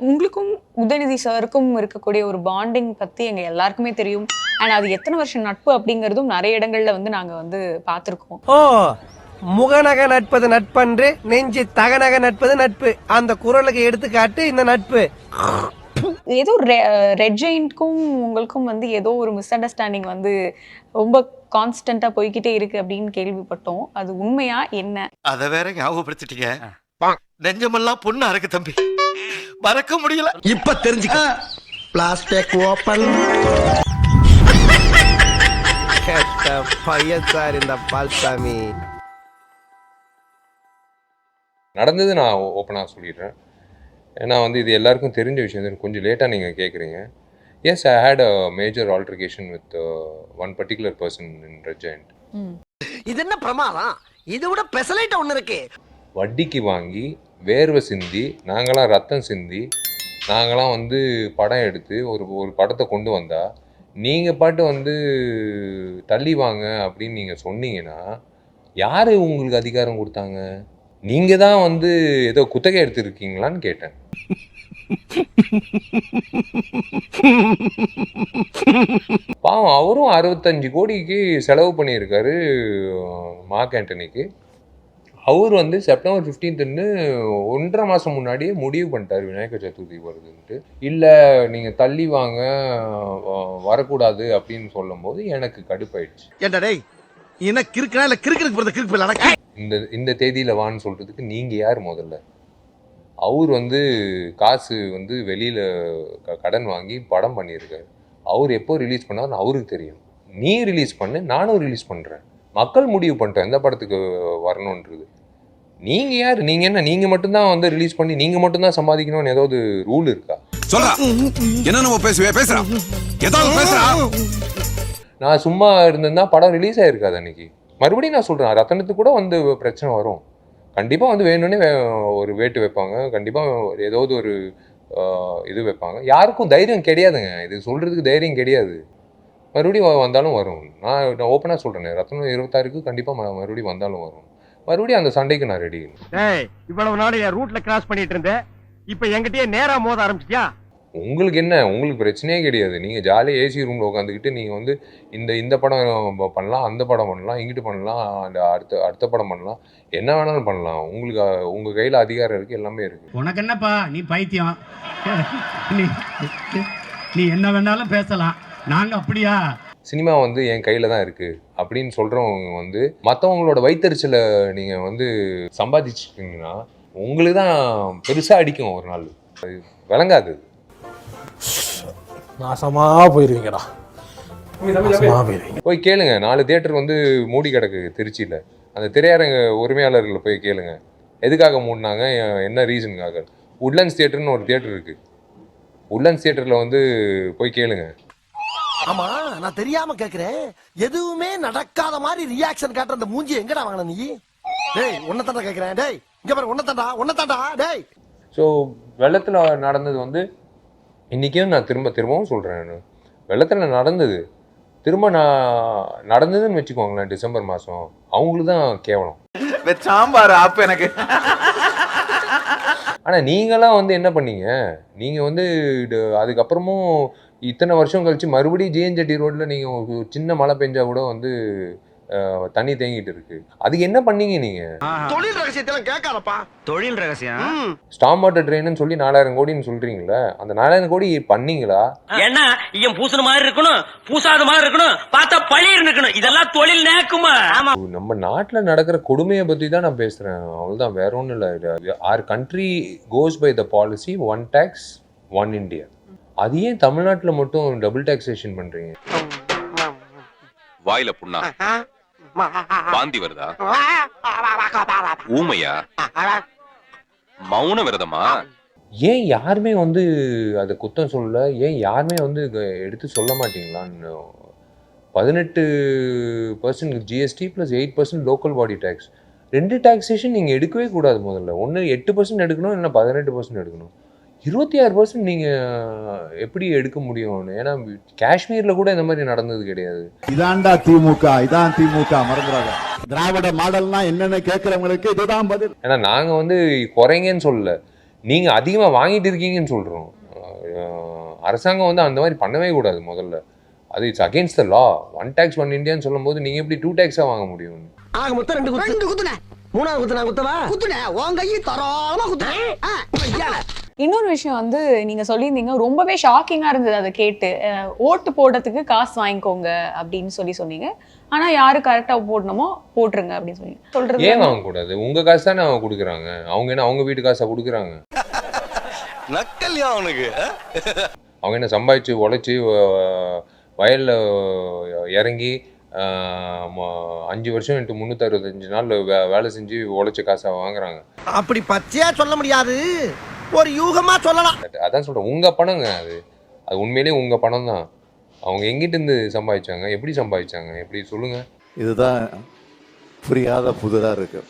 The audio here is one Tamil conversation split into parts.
உங்களுக்கும் உதயநிதி சாருக்கும் இருக்கக்கூடிய ஒரு பாண்டிங் பத்தி எங்க எல்லாருக்குமே தெரியும். அண்ட் அது எத்தனை வருஷம் நட்பு அப்படிங்கறதும் நிறைய இடங்கள்ல வந்து நாங்க வந்து பார்த்திருக்கோம். ஓ முகநக நட்பது நட்பன்று நெஞ்சு தகநக நட்பது நட்பு. அந்த குரலுக்கு எடுத்துக்காட்டு இந்த நட்பு. ஏதோ ரெட் ஜெயின்ட்க்கும் உங்களுக்கும் வந்து ஏதோ ஒரு மிஸ் அண்டர்ஸ்டாண்டிங் வந்து ரொம்ப கான்ஸ்டன்டா போய்கிட்டே இருக்கு அப்படின்னு கேள்விப்பட்டோம். அது உண்மையா என்ன? அத வேற ஞாபகப்படுத்திட்டீங்க. நெஞ்சமெல்லாம் பொண்ணு அறக்கு தம்பி. மறக்க முடியல. இப்ப தெரிஞ்சுக்க. பிளாஸ்டிக் ஓபன் கெட்ட பையன் சார் இந்த பால்சாமி. நடந்தது நான் ஓப்பனாக சொல்லிடுறேன். ஏன்னா வந்து இது எல்லாருக்கும் தெரிஞ்ச விஷயம். தான் கொஞ்சம் லேட்டாக நீங்கள் கேட்குறீங்க yes I had a major altercation with one particular person in recent இது என்ன பிரமாதம்? இது விட பெசலைட் ஒண்ணு இருக்கு. வட்டிக்கு வாங்கி வேர்வை சிந்தி நாங்களாம் ரத்தம் சிந்தி நாங்களாம் வந்து படம் எடுத்து ஒரு ஒரு படத்தை கொண்டு வந்தால் நீங்கள் பாட்டு வந்து தள்ளி வாங்க அப்படின்னு நீங்கள் சொன்னீங்கன்னா யார் உங்களுக்கு அதிகாரம் கொடுத்தாங்க? நீங்கள் தான் வந்து ஏதோ குத்தகை எடுத்திருக்கீங்களான்னு கேட்டேன். பாவம் அவரும் அறுபத்தஞ்சு கோடிக்கு செலவு பண்ணியிருக்காரு மார்க் ஆண்டனிக்கு. அவர் வந்து செப்டம்பர் 15ன்னு ஒன்றரை மாதம் முன்னாடியே முடிவு பண்ணிட்டார் விநாயகர் சதுர்த்தி வருதுன்ட்டு இல்லை நீங்கள் தள்ளி வாங்க வரக்கூடாது அப்படின்னு சொல்லும்போது எனக்கு கடுப்பாயிடுச்சு. ஏண்டா டேய் என்ன கிறுக்குனா இல்ல கிறுக்குறதுக்கு பிறந்த கிறுக்கு இந்த இந்த தேதியில் வான்னு சொல்கிறதுக்கு நீங்கள் யார் முதல்ல? அவர் வந்து காசு வந்து வெளியில் க கடன் வாங்கி படம் பண்ணியிருக்காரு. அவர் எப்போ ரிலீஸ் பண்ணாருன்னு அவருக்கு தெரியும். நீ ரிலீஸ் பண்ணு நானும் ரிலீஸ் பண்ணுறேன் மக்கள் முடிவு பண்ணிட்டோம். எந்த படத்துக்கு வரணுன்றது. நீங்கள் யார்? நீங்கள் என்ன? நீங்கள் மட்டும்தான் வந்து ரிலீஸ் பண்ணி நீங்கள் மட்டும்தான் சம்பாதிக்கணும்னு ஏதாவது ரூல் இருக்கா? சொல்றா. என்ன நம்ம பேசுவே? பேசுறா. ஏதாவது பேசுறா. நான் சும்மா இருந்திருந்தா படம் ரிலீஸ் ஆயிருக்காது அன்னைக்கு. மறுபடியும் நான் சொல்கிறேன் ரத்தனத்துக்கு கூட வந்து பிரச்சனை வரும். கண்டிப்பாக வந்து வேணும்னே ஒரு வேட்டு வைப்பாங்க. கண்டிப்பாக ஏதாவது ஒரு இது வைப்பாங்க. யாருக்கும் தைரியம் கிடையாதுங்க. இது சொல்கிறதுக்கு தைரியம் கிடையாது. மறுபடியும் வந்தாலும் வரும். நான் நான் ஓப்பனாக சொல்கிறேன் ரத்தனம் இருபத்தாறுக்கு கண்டிப்பாக மறுபடியும் வந்தாலும் வரும். மறுபடியும் அந்த சண்டைக்கு நான் ரெடி டேய் இவ்வளவு நாள் என் ரூட்ல கிராஸ் பண்ணிட்டு இருந்தேன். இப்ப என்கிட்டயே நேரா மோத ஆரம்பிச்சிட்டியா? உங்களுக்கு என்ன? உங்களுக்கு பிரச்சனையே கிடையாது. நீங்கள் ஜாலியாக ஏசி ரூமில் உட்காந்துக்கிட்டு நீங்கள் வந்து இந்த இந்த படம் பண்ணலாம் அந்த படம் பண்ணலாம் இங்கிட்டு பண்ணலாம் அந்த அடுத்த அடுத்த படம் பண்ணலாம். என்ன வேணாலும் பண்ணலாம். உங்களுக்கு அஹ், உங்க கையில் அதிகாரம் இருக்குது எல்லாமே இருக்குது உனக்கு என்னப்பா? நீ பைத்தியம். நீ நீ என்ன வேணாலும் பேசலாம். நாங்க அப்படியா? சினிமா வந்து என் கையில் தான் இருக்குது அப்படின்னு சொல்கிறவங்க வந்து மற்றவங்களோட வைத்தறிச்சலை நீங்கள் வந்து சம்பாதிச்சிருக்கீங்கன்னா உங்களுக்கு தான் பெருசாக அடிக்கும் ஒரு நாள். அது விளங்காது. நாசமா போயிருவீங்கடா. போய் கேளுங்க. நாலு தியேட்டர் வந்து மூடி கிடக்கு திருச்சியில். அந்த திரையரங்க உரிமையாளர்களை போய் கேளுங்க. எதுக்காக மூடினாங்க? என்ன ரீசனுக்காக உட்லண்ட்ஸ் தியேட்டர்னு ஒரு தியேட்டர் இருக்கு. உட்லண்ட்ஸ் தியேட்டரில் வந்து போய் கேளுங்க. ஆமா நான் தெரியாம கேக்குறேன். எதுவுமே நடக்காத மாதிரி ரியாக்ஷன் காட்டுற அந்த மூஞ்சி எங்கடா வாங்கின நீ? டேய் உன்ன தாண்டா கேக்குறேன். டேய் இங்க பாரு உன்ன தாண்டா உன்ன தாண்டா டேய். ஸோ வெள்ளத்தில் நடந்தது வந்து இன்றைக்கும் நான் திரும்ப திரும்பவும் சொல்கிறேன் வெள்ளத்தில் நடந்தது. திரும்ப நான் நடந்ததுன்னு வச்சுக்கோங்களேன் டிசம்பர் மாதம் அவங்களுக்கு தான் கேவலம். சாம்பார் ஆப்பு எனக்கு. ஆனால் நீங்களாம் வந்து என்ன பண்ணீங்க? நீங்கள் வந்து இது அதுக்கப்புறமும் இத்தனை வருஷம் கழிச்சு மறுபடியும் ஜேஎன்ஜெட்டி ரோட்டில் நீங்கள் ஒரு சின்ன மழை பெஞ்சால் கூட வந்து தண்ணி தேங்கிட்டு இருக்கு. அதுக்கு என்ன பண்ணீங்க நீங்கள் தொழில் ரகசியத்தெல்லாம் கேட்காதப்பா. தொழில் ரகசியம்? ஸ்டாம் வாட்டர் ட்ரெயின்னு சொல்லி நாலாயிரம் கோடின்னு சொல்கிறீங்களே அந்த நாலாயிரம் கோடி பண்ணீங்களா? என்ன இவன் பூசுன மாதிரி இருக்கணும் பூசாத மாதிரி இருக்கணும் பார்த்தா பழிர் இருக்கணும் இதெல்லாம் தொழில் நேக்குமா? ஆமா. நம்ம நாட்டில் நடக்கிற கொடுமையை பற்றி தான் நான் பேசுகிறேன் அவ்வளோதான் வேற ஒன்றும் இல்லை. Our country goes by the policy one tax one India அது ஏன் தமிழ்நாட்டில் மட்டும் டபுள் டாக்ஸேஷன் பண்ணுறீங்க வாயில புண்ணா? வாந்தி வருதா? ஊமையா? மௌன விரதமா? ஏன் யாருமே வந்து அதை குத்தம் சொல்லல? ஏன் யாருமே வந்து எடுத்து சொல்ல மாட்டீங்களான்னு பதினெட்டு percent GST plus eight percent local body tax ரெண்டு டாக்ஸேஷன் நீங்கள் எடுக்கவே கூடாது முதல்ல. ஒன்று எட்டு பர்சன்ட் எடுக்கணும் இல்லை பதினெட்டு பர்சன்ட் எடுக்கணும். இருபத்தி ஆறு பர்சன்ட் நீங்கள் எப்படி எடுக்க முடியும்? ஏன்னா காஷ்மீரில் கூட இந்த மாதிரி நடந்தது கிடையாது. இதான்டா திமுக இதான் திமுக மறந்துடாத திராவிட மாடல்னா என்னன்னு கேக்குறவங்களுக்கு இதுதான் பதில். ஏன்னா நாங்கள் வந்து குறைங்கன்னு சொல்லல. நீங்கள் அதிகமாக வாங்கிட்டு இருக்கீங்கன்னு சொல்கிறோம் அரசாங்கம் வந்து அந்த மாதிரி பண்ணவே கூடாது முதல்ல. அது it's against the law one tax one இந்தியான்னு சொல்லும்போது நீங்கள் எப்படி டூ டேக்ஸாக வாங்க முடியும்? ஆக மொத்தம் ரெண்டு குத்து. ரெண்டு குத்துனே. மூணாவது குத்து நான் குத்தவா? குத்துனே. உன் கையை தரோளமா குத்துனே. இன்னொரு விஷயம் வந்து நீங்க சொல்லியிருந்தீங்க ரொம்பவே ஷாக்கிங்கா இருந்தது அதை கேட்டு. ஓட்டு போடுறதுக்கு காசு வாங்கிக்கோங்க அப்படின்னு சொல்லி சொன்னீங்க. ஆனா யாரு கரெக்டா போடணுமோ போட்டுருங்க அப்படின்னு சொல்லி சொல்றது ஏன் வாங்கக்கூடாது? உங்கள் காசு தானே அவங்க கொடுக்குறாங்க. அவங்க என்ன அவங்க வீட்டு காசை கொடுக்குறாங்க? நக்கல்யா அவனுக்கு? அவங்க என்ன சம்பாதிச்சு உழைச்சி வயலில் இறங்கி அஞ்சு வருஷம் முந்நூற்றி அறுபத்தஞ்சு நாள் வே வேலை செஞ்சு உழைச்ச காசை வாங்குறாங்க. அப்படி பச்சையா சொல்ல முடியாது. ஒரு யூகமா சொல்லலாம். அதான் சொல்கிறேன் உங்கள் பணங்க அது. அது உண்மையிலேயே உங்கள் பணம் தான் அவங்க எங்கிட்ட இருந்து சம்பாதிச்சாங்க எப்படி சம்பாதிச்சாங்க எப்படி சொல்லுங்கள் இதுதான் புரியாத புதிரா இருக்கு.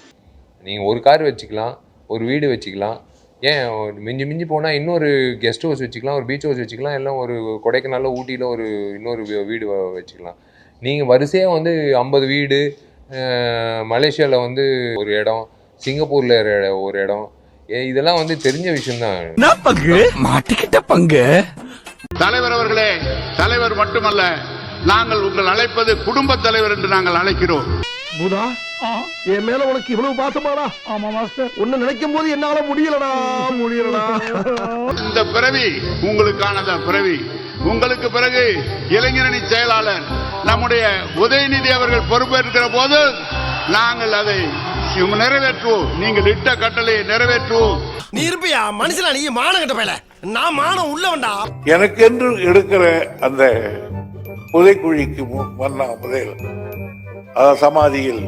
நீங்கள் ஒரு கார் வச்சுக்கலாம் ஒரு வீடு வச்சுக்கலாம். ஏன் ஒரு மிஞ்சி மிஞ்சி போனால் இன்னொரு கெஸ்ட் ஹவுஸ் வச்சுக்கலாம் ஒரு பீச் ஹவுஸ் வச்சுக்கலாம் எல்லாம் ஒரு கொடைக்கானல்ல ஊட்டியில் ஒரு இன்னொரு வீடு வ- வச்சுக்கலாம். நீங்கள் வரிசையாக வந்து ஐம்பது வீடு மலேசியாவில் வந்து ஒரு இடம் சிங்கப்பூரில் ஒரு இடம் இதெல்லாம் வந்து தெரிஞ்ச விஷயம்தான். பங்கு? மாட்டிக்கிட்ட பங்கு. தலைவர் அவர்களே தலைவர் மட்டுமல்ல நாங்கள் உங்கள் அழைப்பது குடும்ப தலைவர் என்று நாங்கள் அழைக்கிறோம். பூதா என் மேல உனக்கு இவ்வளவு பாசமாடா? ஆமா மாஸ்டர். உன்னை நினைக்கும் போது என்னால முடியலடா முடியலடா. இந்த பிறவி உங்களுக்கானத பிறவி? உங்களுக்கு பிறகு இளைஞரணி செயலாளர் நம்முடைய உதயநிதி அவர்கள் பொறுப்பேற்கிற போது நாங்கள் அதை நிறைவேற்றுவோம் நீங்கள் இட்ட கட்டளையை நிறைவேற்றுவோம் நீ இருப்பியா? மனுஷனா நீ? மானம் கட்ட பயல. நான் மானம் உள்ளவன்டா. எனக்கென்று எடுக்கிற அந்த புதைக்குழிக்கு மன்னா முதல் சமாதியில்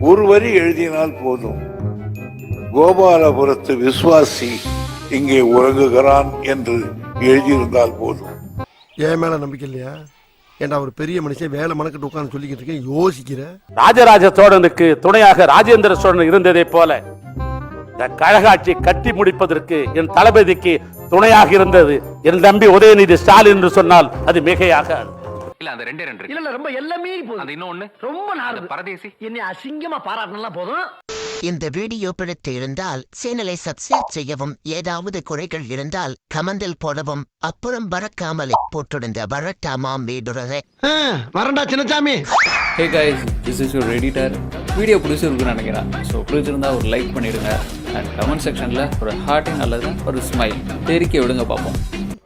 ஒரு வரி எழுதினால் போதும். கோபாலபுரத்து விசுவாசி இங்கே உறங்குகிறான் என்று எழுதியிருந்தால் போதும். என் மேல நம்பிக்கை இல்லையா? ஏன்டா ஒரு பெரிய மனுஷன் வேலை மனக்கிட்டு உட்காந்து சொல்லிக்கிட்டு இருக்கேன் யோசிக்கிற ராஜராஜ சோழனுக்கு துணையாக ராஜேந்திர சோழன் இருந்ததைப் போல இந்த கழகாட்சி கட்டி முடிப்பதற்கு என் தளபதிக்கு துணையாக இருந்தது என் தம்பி உதயநிதி ஸ்டாலின் என்று சொன்னால் அது மிகையாக இல்ல அந்த ரெண்டே ரெண்டு இல்ல இல்ல ரொம்ப எல்லாமே போதும் அது இன்னொன்னு ரொம்ப நாடு பரதேசி. என்னை அசிங்கமா பாராட்டினா போதும். இந்த வீடியோ பிடித்து இருந்தால் சேனலை சப்ஸ்கிரைப் செய்யவும் ஏதாவது குறைகள் இருந்தால் கமெண்டில் போடவும் அப்புறம் பறக்காமலே போட்டிருந்த வரட்டாமாம் வீடுறதை வரண்டா Chinnasamy hey guys this is your editor video பிடிச்சிருக்குன்னு நினைக்கிறேன். ஸோ பிடிச்சிருந்தா ஒரு லைக் பண்ணிடுங்க. அண்ட் கமெண்ட் செக்ஷனில் ஒரு ஹார்ட்டிங் அல்லது ஒரு ஸ்மைல் தெரிக்க விடுங்க பார்ப்போம்.